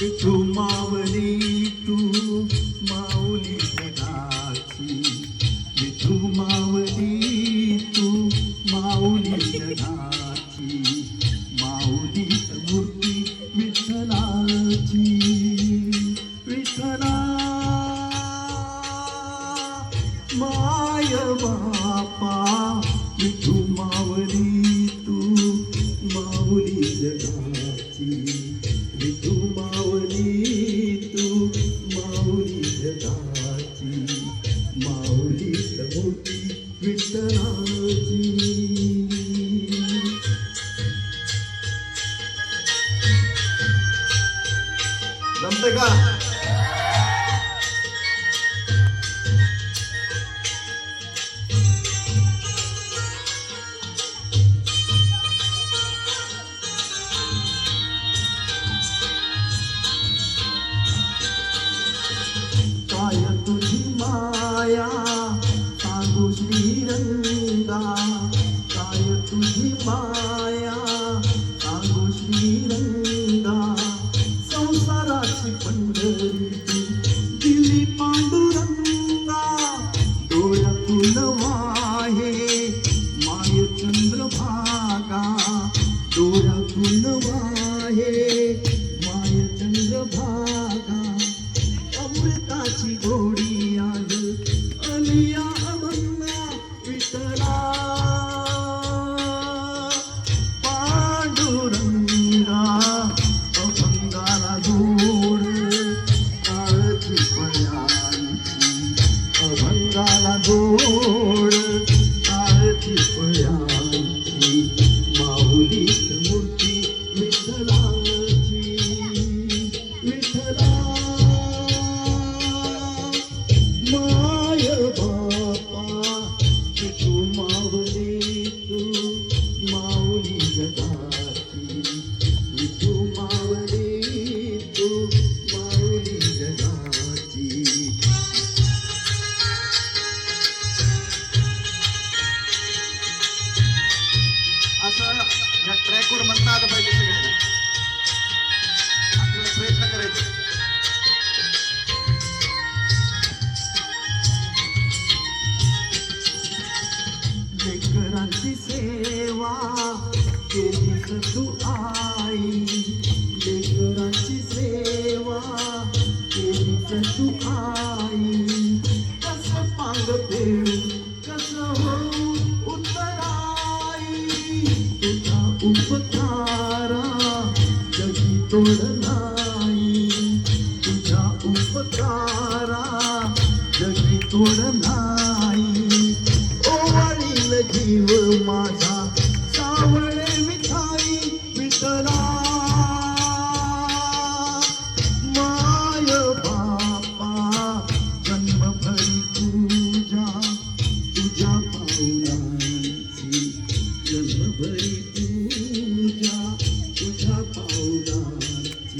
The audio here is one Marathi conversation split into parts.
तू मावली तू माऊली जगाची तू मावली तू माऊली जगाची माऊली मूर्ती विठ्ठलाची. विठ्ठला माय बापा विठू मावली तू माऊली जगाची माऊली मोठी विठ्ठलाची श्रीरंगा काय तुझी माया? सांगू श्रीरंगा संसाराची पंढरी दिली पांडुरंगा. डोळ्यातून वाहे माय चंद्रभागा. डोळ्यातून वाहे माय चंद्रभागा. अमृताची गोडी आहे अलिया मूर्ती विठ्ठलाची सेवा केली तू आई? लेकरांची सेवा केली तू आई? कसं पांग फेडू कसं होऊ उत्तराई तुझा उपकारा जगी तोड नाही तुझा उपकारा जगी तोड नाही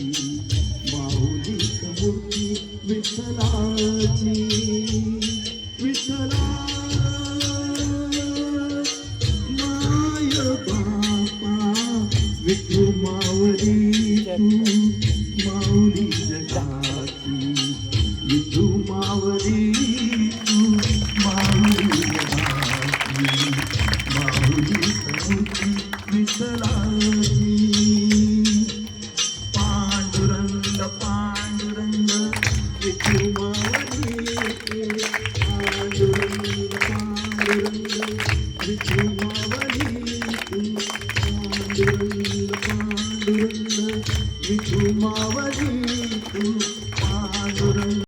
पाऊलांची माऊली मूर्ती विठ्ठलाची विठ्ठला माय बापा विठू मावली माऊली जगाची विठू मावली माऊली जगाची माऊली मूर्ती विठ्ठलाची पांडुरंग